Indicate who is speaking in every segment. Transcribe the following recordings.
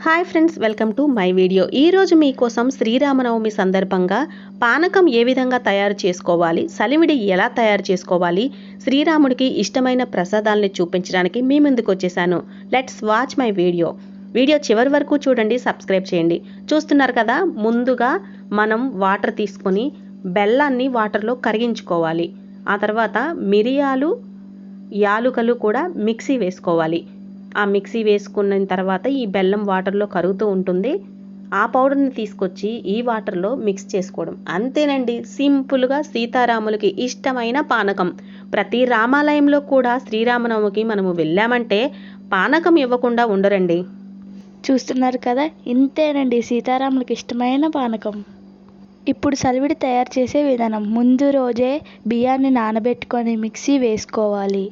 Speaker 1: Hi friends welcome to my video. ఈరోజు మీకోసం శ్రీరామనవమి సందర్భంగా పానకం ఏ విధంగా తయారు చేసుకోవాలి సలివిడి ఎలా తయారు చేసుకోవాలి శ్రీరాముడికి ఇష్టమైన ప్రసాదాలని చూపించడానికి మీ ముందుకు వచ్చేసాను. Let's watch my video. Video చివరి వరకు చూడండి సబ్స్క్రైబ్ చేయండి. చూస్తున్నారు కదా ముందుగా మనం వాటర్ తీసుకొని బెల్లాన్ని వాటర్లో కరిగించుకోవాలి. ఆ తర్వాత మిరియాలు యాలుకలు కూడా మిక్సీ వేసుకోవాలి. ఆ మిక్సీ వేసుకున్న తర్వాత ఈ బెల్లం వాటర్లో కరుగుతూ ఉంటుంది. ఆ పౌడర్ని తీసుకొచ్చి ఈ వాటర్లో మిక్స్ చేసుకోవడం. అంతేనండి సింపుల్గా సీతారాములకి ఇష్టమైన పానకం. ప్రతి రామాలయంలో కూడా శ్రీరామనవమికి మనము వెళ్ళామంటే పానకం ఇవ్వకుండా ఉండరండి.
Speaker 2: చూస్తున్నారు కదా ఇంతేనండి సీతారాములకు ఇష్టమైన పానకం. ఇప్పుడు సలివిడి తయారు చేసే విధానం. ముందు రోజే బియ్యాన్ని నానబెట్టుకొని మిక్సీ వేసుకోవాలి.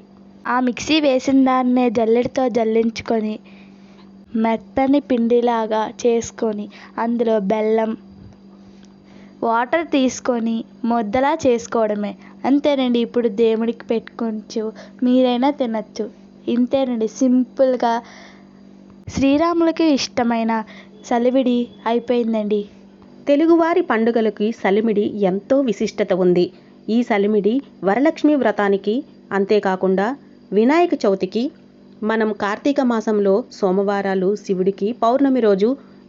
Speaker 2: ఆ మిక్సీ వేసిన దాన్నే జల్లెడతో జల్లించుకొని మెత్తని పిండిలాగా చేసుకొని అందులో బెల్లం వాటర్ తీసుకొని ముద్దలా చేసుకోవడమే. అంతేనండి ఇప్పుడు దేవుడికి పెట్టుకోవచ్చు మీరైనా తినచ్చు. ఇంతేనండి సింపుల్గా శ్రీరాములకి ఇష్టమైన సలివిడి అయిపోయిందండి.
Speaker 1: తెలుగువారి పండుగలకి సలిమిడి ఎంతో విశిష్టత ఉంది. ఈ సలిమిడి వరలక్ష్మి వ్రతానికి అంతేకాకుండా వినాయక చవితికి మనం కార్తీక మాసంలో సోమవారాలు శివుడికి పౌర్ణమి రోజు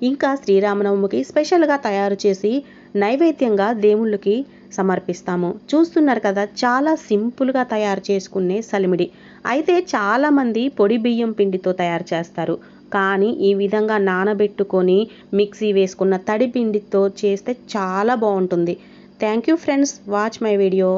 Speaker 1: ఇంకా శ్రీరామనవమికి స్పెషల్గా తయారు చేసి నైవేద్యంగా దేవుళ్ళకి సమర్పిస్తాము. చూస్తున్నారు కదా చాలా సింపుల్గా తయారు చేసుకునే సలిమిడి. అయితే చాలామంది పొడి బియ్యం పిండితో తయారు చేస్తారు. కానీ ఈ విధంగా నానబెట్టుకొని మిక్సీ వేసుకున్న తడి పిండితో చేస్తే చాలా బాగుంటుంది. Thank you friends watch my video.